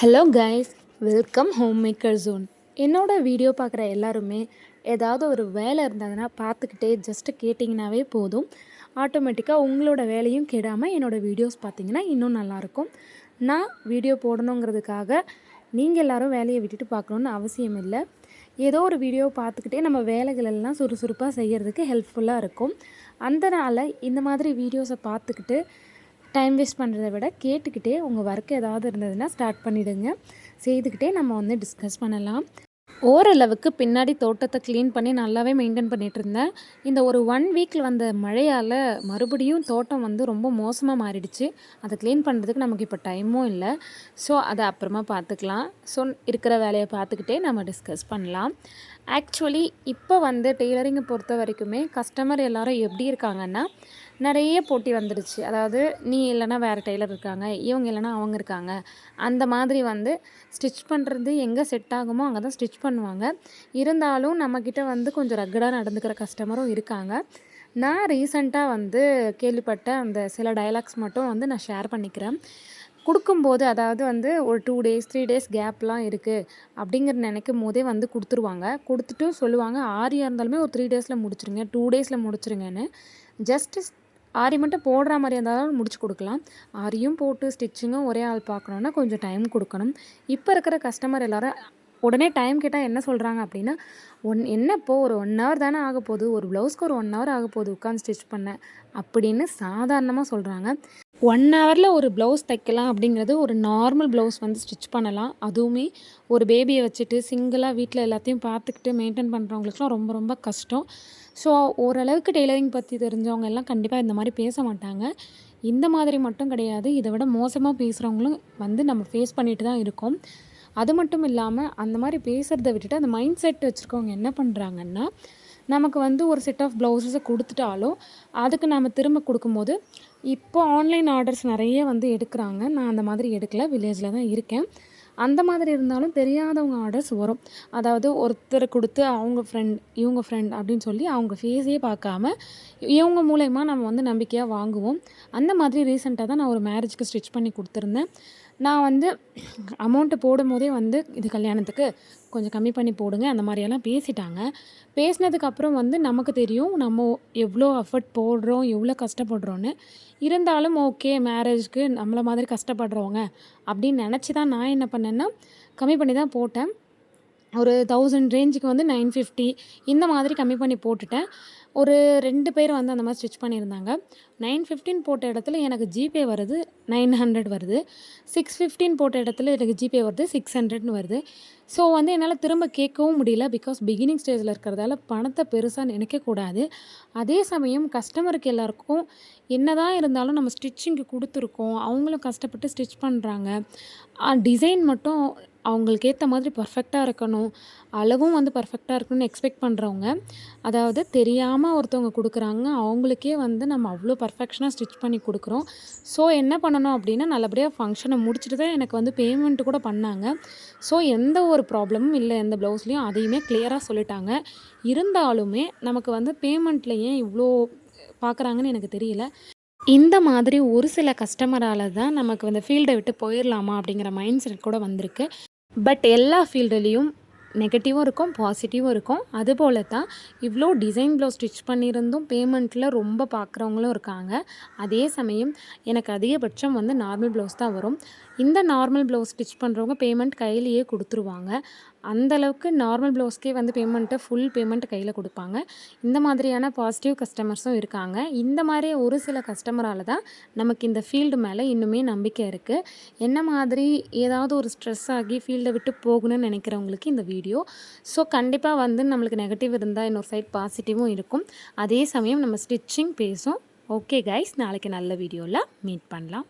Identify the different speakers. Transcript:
Speaker 1: Hello guys welcome home maker zone என்னோடய video பார்க்குற எல்லாருமே ஏதாவது ஒரு வேலை இருந்ததுன்னா பார்த்துக்கிட்டே ஜஸ்ட்டு கேட்டிங்கனாவே போதும். ஆட்டோமேட்டிக்காக உங்களோட வேலையும் கெடாமல் என்னோடய வீடியோஸ் பார்த்தீங்கன்னா இன்னும் நல்லாயிருக்கும். நான் வீடியோ போடணுங்கிறதுக்காக நீங்கள் எல்லோரும் வேலையை விட்டுட்டு பார்க்கணுன்னு அவசியம் இல்லை. ஏதோ ஒரு வீடியோ பார்த்துக்கிட்டே நம்ம வேலைகளெல்லாம் சுறுசுறுப்பாக செய்கிறதுக்கு ஹெல்ப்ஃபுல்லாக இருக்கும். அந்த நாளில் இந்த மாதிரி வீடியோஸை பார்த்துக்கிட்டு டைம் வேஸ்ட் பண்ணுறதை விட கேட்டுக்கிட்டே உங்கள் ஒர்க் ஏதாவது இருந்ததுன்னா ஸ்டார்ட் பண்ணிவிடுங்க செய்துக்கிட்டே நம்ம வந்து டிஸ்கஸ் பண்ணலாம். ஓரளவுக்கு பின்னாடி தோட்டத்தை க்ளீன் பண்ணி நல்லாவே மெயின்டைன் பண்ணிகிட்டு இருந்தேன். இந்த ஒரு ஒன் வீக்கில் வந்த மழையால் மறுபடியும் தோட்டம் வந்து ரொம்ப மோசமாக மாறிடுச்சு. அதை க்ளீன் பண்ணுறதுக்கு நமக்கு இப்போ டைமும் இல்லை. ஸோ அதை அப்புறமா பார்த்துக்கலாம். ஸோ இருக்கிற வேலையை பார்த்துக்கிட்டே நம்ம டிஸ்கஸ் பண்ணலாம். ஆக்சுவலி இப்போ வந்து டெய்லரிங்கை பொறுத்த வரைக்குமே கஸ்டமர் எல்லோரும் எப்படி இருக்காங்கன்னா நிறைய போட்டி வந்துடுச்சு. அதாவது நீ இல்லைனா வேறு டெய்லர் இருக்காங்க இவங்க இல்லைனா அவங்க இருக்காங்க. அந்த மாதிரி வந்து ஸ்டிச் பண்ணுறது எங்கே செட் ஆகுமோ அங்கே தான் ஸ்டிச் பண்ணுவாங்க. இருந்தாலும் நம்மக்கிட்ட வந்து கொஞ்சம் ரக்கடாக நடந்துக்கிற கஸ்டமரும் இருக்காங்க. நான் ரீசண்டாக வந்து கேள்விப்பட்ட அந்த சில டைலாக்ஸ் மட்டும் வந்து நான் ஷேர் பண்ணிக்கிறேன். கொடுக்கும்போது அதாவது வந்து ஒரு டூ டேஸ் த்ரீ டேஸ் கேப்லாம் இருக்குது அப்படிங்கிற நினைக்கும் போதே வந்து கொடுத்துருவாங்க. கொடுத்துட்டு சொல்லுவாங்க ஆரியாக இருந்தாலுமே ஒரு த்ரீ டேஸில் முடிச்சிருங்க டூ டேஸில் முடிச்சிருங்கன்னு. ஜஸ்ட்டு ஆரி மட்டும் போடுற மாதிரி இருந்தாலும் முடிச்சு கொடுக்கலாம். ஆரியும் போட்டு ஸ்டிச்சிங்கும் ஒரே ஆள் பார்க்கணுன்னா கொஞ்சம் டைம் கொடுக்கணும். இப்போ இருக்கிற கஸ்டமர் எல்லோரும் உடனே டைம் கேட்டால் என்ன சொல்கிறாங்க அப்படின்னா ஒன் என்ன இப்போது ஒரு ஒன் ஹவர் தானே ஆக போகுது ஒரு ப்ளவுஸ்க்கு ஒரு ஒன் ஹவர் ஆக போகுது உட்காந்து ஸ்டிச் பண்ண. அப்படின்னு சாதாரணமாக சொல்கிறாங்க ஒன் ஹவரில் ஒரு ப்ளவுஸ் தைக்கலாம் அப்படிங்கிறது ஒரு நார்மல் ப்ளவுஸ் வந்து ஸ்டிச் பண்ணலாம். அதுவுமே ஒரு பேபியை வச்சுட்டு சிங்கிளாக வீட்டில் எல்லாத்தையும் பார்த்துக்கிட்டு மெயின்டைன் பண்ணுறவங்களுக்குலாம் ரொம்ப ரொம்ப கஷ்டம். ஸோ ஓரளவுக்கு டெய்லரிங் பற்றி தெரிஞ்சவங்க எல்லாம் கண்டிப்பாக இந்த மாதிரி பேச மாட்டாங்க. இந்த மாதிரி மட்டும் கிடையாது. இதை விட மோசமாக பேசுகிறவங்களும் வந்து நம்ம ஃபேஸ் பண்ணிட்டு தான் இருக்கோம். அது மட்டும் இல்லாமல் அந்த மாதிரி பேசுகிறத விட்டுட்டு அந்த மைண்ட் செட் வச்சுருக்கவங்க என்ன பண்ணுறாங்கன்னா நமக்கு வந்து ஒரு செட் ஆஃப் ப்ளவுசஸை கொடுத்துட்டாலும் அதுக்கு நம்ம திரும்ப கொடுக்கும்போது இப்போ ஆன்லைன் ஆர்டர்ஸ் நிறைய வந்து எடுக்கிறாங்க. நான் அந்த மாதிரி எடுக்கல. வில்லேஜில் தான் இருக்கேன். அந்த மாதிரி இருந்தாலும் தெரியாதவங்க ஆர்டர்ஸ் வரும். அதாவது ஒருத்தர் கொடுத்து அவங்க ஃப்ரெண்ட் இவங்க ஃப்ரெண்ட் அப்படின்னு சொல்லி அவங்க ஃபேஸே பார்க்காம இவங்க மூலயமா நம்ம வந்து நம்பிக்கையாக வாங்குவோம். அந்த மாதிரி ரீசெண்டாக தான் நான் ஒரு மேரேஜ்க்கு ஸ்டிச் பண்ணி கொடுத்துருந்தேன். நான் வந்து அமௌண்ட்டு போடும் போதே வந்து இது கல்யாணத்துக்கு கொஞ்சம் கம்மி பண்ணி போடுங்க அந்த மாதிரியெல்லாம் பேசிட்டாங்க. பேசினதுக்கப்புறம் வந்து நமக்கு தெரியும் நம்ம எவ்வளோ எஃபர்ட் போடுறோம் எவ்வளோ கஷ்டப்படுறோன்னு இருந்தாலும் ஓகே மேரேஜ்க்கு நம்மளை மாதிரி கஷ்டப்படுறவங்க அப்படின்னு நினச்சி தான் நான் என்ன பண்ணேன்னா கம்மி பண்ணி தான் போட்டேன். ஒரு தௌசண்ட் ரேஞ்சுக்கு வந்து நைன் ஃபிஃப்டி இந்த மாதிரி கம்மி பண்ணி போட்டுட்டேன். ஒரு ரெண்டு பேர் வந்து அந்த மாதிரி ஸ்டிச் பண்ணியிருந்தாங்க. நைன் ஃபிஃப்டின் போட்ட இடத்துல எனக்கு ஜிபே வருது நைன் ஹண்ட்ரட் வருது. சிக்ஸ் ஃபிஃப்டின் போட்ட இடத்துல எனக்கு ஜிபே வருது சிக்ஸ் ஹண்ட்ரட்னு வருது. ஸோ வந்து என்னால் திரும்ப கேட்கவும் முடியல. பிகாஸ் பிகினிங் ஸ்டேஜில் இருக்கிறதால பணத்தை பெருசாக நினைக்கக்கூடாது அதே சமயம் கஸ்டமருக்கு எல்லாருக்கும் என்ன தான் இருந்தாலும் நம்ம ஸ்டிச்சிங்க்கு கொடுத்துருக்கோம். அவங்களும் கஷ்டப்பட்டு ஸ்டிச் பண்ணுறாங்க டிசைன் மட்டும் அவங்களுக்கு ஏற்ற மாதிரி பர்ஃபெக்டாக இருக்கணும். அளவும் வந்து பர்ஃபெக்டாக இருக்கணும்னு எக்ஸ்பெக்ட் பண்ணுறவங்க அதாவது தெரியாமல் ஒருத்தவங்க கொடுக்குறாங்க அவங்களுக்கே வந்து நம்ம அவ்வளோ பர்ஃபெக்ஷனாக ஸ்டிச் பண்ணி கொடுக்குறோம். ஸோ என்ன பண்ணணும் அப்படின்னா நல்லபடியாக ஃபங்க்ஷனை முடிச்சுட்டு தான் எனக்கு வந்து பேமெண்ட்டு கூட பண்ணாங்க. ஸோ எந்த ஒரு ஒரு ப்ராப்ளமும் இல்லை எந்த ப்ளவுஸ்லேயும் அதையுமே கிளியராக சொல்லிட்டாங்க. இருந்தாலுமே நமக்கு வந்து பேமெண்ட்டில் ஏன் இவ்வளோ பார்க்குறாங்கன்னு எனக்கு தெரியல. இந்த மாதிரி ஒரு சில கஸ்டமரால் தான் நமக்கு வந்து ஃபீல்டை விட்டு போயிடலாமா அப்படிங்கிற மைண்ட் செட் கூட வந்திருக்கு. பட் எல்லா ஃபீல்டுலேயும் நெகட்டிவும் இருக்கும் பாசிட்டிவும் இருக்கும். அதுபோல தான் இவ்வளோ டிசைன் ப்ளவுஸ் ஸ்டிச் பண்ணியிருந்தும் பேமெண்ட்டில் ரொம்ப பார்க்குறவங்களும் இருக்காங்க. அதே சமயம் எனக்கு அதிகபட்சம் வந்து நார்மல் ப்ளவுஸ் தான் வரும். இந்த நார்மல் ப்ளவுஸ் ஸ்டிச் பண்ணுறவங்க பேமெண்ட் கையிலேயே கொடுத்துருவாங்க. அந்தளவுக்கு நார்மல் ப்ளவுஸ்க்கே வந்து பேமெண்ட்டை ஃபுல் பேமெண்ட் கையில் கொடுப்பாங்க. இந்த மாதிரியான பாசிட்டிவ் கஸ்டமர்ஸும் இருக்காங்க. இந்த மாதிரி ஒரு சில கஸ்டமரால் தான் நமக்கு இந்த ஃபீல்டு மேலே இன்னுமே நம்பிக்கை இருக்குது என்ன மாதிரி ஏதாவது ஒரு ஸ்ட்ரெஸ் ஆகி ஃபீல்டை விட்டு போகணும்னு நினைக்கிறவங்களுக்கு இந்த வீடியோ ஸோ கண்டிப்பாக வந்து நம்மளுக்கு நெகட்டிவ் இருந்தால் இன்னொரு சைட் பாசிட்டிவும் இருக்கும். அதே சமயம் நம்ம ஸ்டிச்சிங் பேசும். ஓகே கைஸ் நாளைக்கு நல்ல வீடியோவில் மீட் பண்ணலாம்.